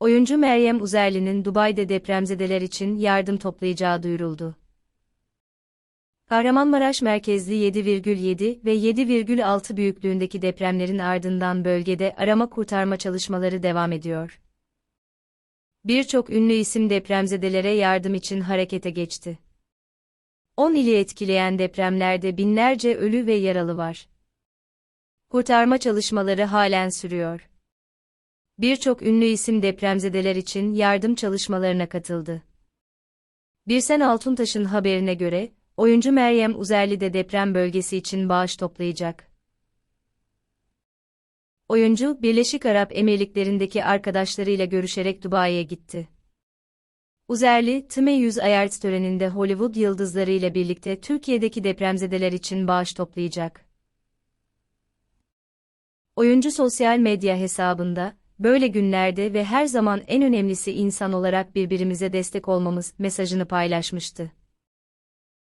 Oyuncu Meryem Uzerli'nin Dubai'de depremzedeler için yardım toplayacağı duyuruldu. Kahramanmaraş merkezli 7,7 ve 7,6 büyüklüğündeki depremlerin ardından bölgede arama kurtarma çalışmaları devam ediyor. Birçok ünlü isim depremzedelere yardım için harekete geçti. 10 ili etkileyen depremlerde binlerce ölü ve yaralı var. Kurtarma çalışmaları halen sürüyor. Birçok ünlü isim depremzedeler için yardım çalışmalarına katıldı. Birsen Altuntaş'ın haberine göre, oyuncu Meryem Uzerli de deprem bölgesi için bağış toplayacak. Oyuncu, Birleşik Arap Emirlikleri'ndeki arkadaşlarıyla görüşerek Dubai'ye gitti. Uzerli, Tme 100 Awards töreninde Hollywood yıldızlarıyla birlikte Türkiye'deki depremzedeler için bağış toplayacak. Oyuncu sosyal medya hesabında, böyle günlerde ve her zaman en önemlisi insan olarak birbirimize destek olmamız mesajını paylaşmıştı.